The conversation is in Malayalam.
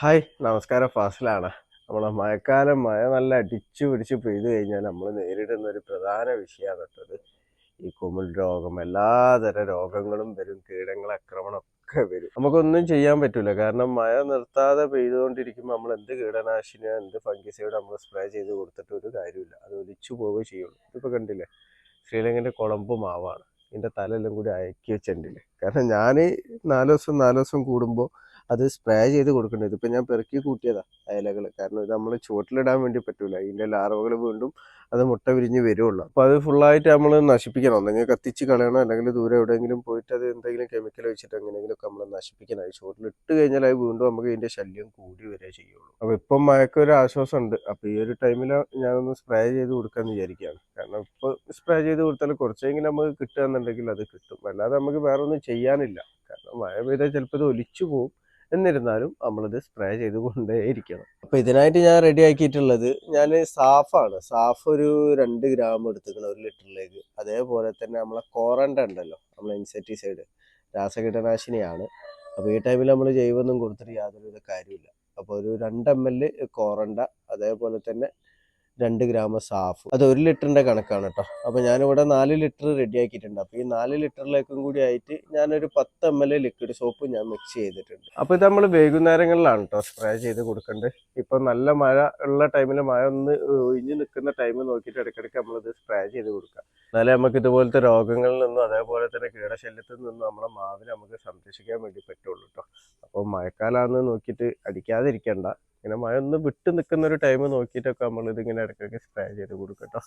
ഹായ് നമസ്കാരം. ഫാസിലാണ്. നമ്മളെ മഴക്കാലം മഴ നല്ല അടിച്ചു പിടിച്ച് പെയ്തു കഴിഞ്ഞാൽ നമ്മൾ നേരിടുന്ന ഒരു പ്രധാന വിഷയമാണ് കേട്ടത്. ഈ കുമിൾ രോഗം എല്ലാതരം രോഗങ്ങളും വരും കീടങ്ങൾ ആക്രമണം ഒക്കെ വരും. നമുക്കൊന്നും ചെയ്യാൻ പറ്റില്ല കാരണം മഴ നിർത്താതെ പെയ്തുകൊണ്ടിരിക്കുമ്പോൾ നമ്മൾ എന്ത് കീടനാശിനിയോ എന്ത് ഫംഗിസൈഡ് നമ്മൾ സ്പ്രേ ചെയ്ത് കൊടുത്തിട്ട് ഒരു കാര്യമില്ല. അത് ഒലിച്ചു പോവുകയും ചെയ്യുള്ളൂ. ഇതിപ്പോൾ കണ്ടില്ലേ? ശ്രീലങ്കന്റെ കുളമ്പ് മാവാണ്. ഇതിന്റെ തലെല്ലാം കൂടി അയക്കി വെച്ചിട്ടുണ്ടല്ലേ കാരണം ഞാൻ നാല് ദിവസം നാല് ദിവസം കൂടുമ്പോൾ അത് സ്പ്രേ ചെയ്ത് കൊടുക്കേണ്ടത്. ഇതിപ്പോൾ ഞാൻ പെറുക്കി കൂട്ടിയതാ അയലകൾ കാരണം ഇത് നമ്മൾ ചുവട്ടിലിടാൻ വേണ്ടി പറ്റൂല. ഇതിന്റെ ലാർവകൾ വീണ്ടും അത് മുട്ട വിരിഞ്ഞ് വരുള്ളൂ. അപ്പോൾ അത് ഫുള്ളായിട്ട് നമ്മൾ നശിപ്പിക്കണം. ഒന്നെങ്കിൽ കത്തിച്ച് കളയണം. അല്ലെങ്കിൽ ദൂരെ എവിടെയെങ്കിലും പോയിട്ട് അത് എന്തെങ്കിലും കെമിക്കൽ വെച്ചിട്ട് എങ്ങനെയെങ്കിലുമൊക്കെ നമ്മൾ നശിപ്പിക്കണം. അത് ചുവട്ടിലിട്ട് കഴിഞ്ഞാൽ അത് വീണ്ടും നമുക്ക് ഇതിന്റെ ശല്യം കൂടി വരെ ചെയ്യുള്ളൂ. അപ്പോൾ ഇപ്പം ആശ്വാസം ഉണ്ട് അപ്പോൾ ഈ ഒരു ടൈമിൽ ഞാനൊന്ന് സ്പ്രേ ചെയ്ത് കൊടുക്കാമെന്ന് വിചാരിക്കുകയാണ്. കാരണം ഇപ്പോൾ സ്പ്രേ ചെയ്ത് കൊടുത്താൽ കുറച്ചെങ്കിലും നമുക്ക് കിട്ടുകയെന്നുണ്ടെങ്കിൽ അത് കിട്ടും. അല്ലാതെ നമുക്ക് വേറെ ഒന്നും ചെയ്യാനില്ല. കാരണം മഴ പെയ്താൽ ചിലപ്പോൾ ഇത് ഒലിച്ചു പോകും എന്നിരുന്നാലും നമ്മളിത് സ്പ്രേ ചെയ്ത് കൊണ്ടേയിരിക്കണം. അപ്പൊ ഇതിനായിട്ട് ഞാൻ റെഡി ആക്കിയിട്ടുള്ളത് ഞാൻ സാഫാണ് സാഫ് ഒരു രണ്ട് ഗ്രാം എടുത്തിക്കണം ഒരു ലിറ്ററിലേക്ക്. അതേപോലെ തന്നെ നമ്മളെ കോറണ്ട ഉണ്ടല്ലോ നമ്മളെ ഇൻസെക്ടിസൈഡ് രാസകീടനാശിനിയാണ്. അപ്പോൾ ഈ ടൈമിൽ നമ്മൾ ജൈവൊന്നും കൊടുത്തിട്ട് യാതൊരുവിധ കാര്യമില്ല അപ്പോൾ ഒരു രണ്ട് എം എൽ കോറണ്ട അതേപോലെ തന്നെ രണ്ട് ഗ്രാം സാഫ്. അത് ഒരു ലിറ്ററിന്റെ കണക്കാണ് കേട്ടോ. അപ്പോൾ ഞാനിവിടെ നാല് ലിറ്റർ റെഡി ആക്കിയിട്ടുണ്ട് അപ്പോൾ ഈ നാല് ലിറ്ററിലേക്കും കൂടി ആയിട്ട് ഞാനൊരു പത്ത് എം എൽ ലിക്വിഡ് സോപ്പ് ഞാൻ മിക്സ് ചെയ്തിട്ടുണ്ട്. അപ്പോൾ ഇത് നമ്മൾ വൈകുന്നേരങ്ങളിലാണ് കേട്ടോ സ്പ്രേ ചെയ്ത് കൊടുക്കേണ്ടത് ഇപ്പോൾ നല്ല മഴ ഉള്ള ടൈമിൽ മഴ ഒന്ന് ഒഴിഞ്ഞു നിൽക്കുന്ന ടൈം നോക്കിയിട്ട് ഇടയ്ക്കിടയ്ക്ക് നമ്മളിത് സ്പ്രേ ചെയ്ത് കൊടുക്കുക. എന്നാലേ നമുക്ക് ഇതുപോലത്തെ രോഗങ്ങളിൽ നിന്നും അതേപോലെ തന്നെ കീടശല്യത്തിൽ നിന്നും നമ്മുടെ മാവിനെ നമുക്ക് സംരക്ഷിക്കാൻ വേണ്ടി പറ്റുള്ളൂ കേട്ടോ. അപ്പോൾ മഴക്കാലമാണെന്ന് നോക്കിയിട്ട് അടിക്കാതിരിക്കണ്ട. ഇങ്ങനെ മഴ ഒന്ന് വിട്ട് നിൽക്കുന്ന ഒരു ടൈം നോക്കിയിട്ടൊക്കെ നമ്മൾ ഇതിങ്ങനെ ഇടയ്ക്കിടയ്ക്ക് സ്പ്രേ ചെയ്ത് കൊടുക്കട്ടോ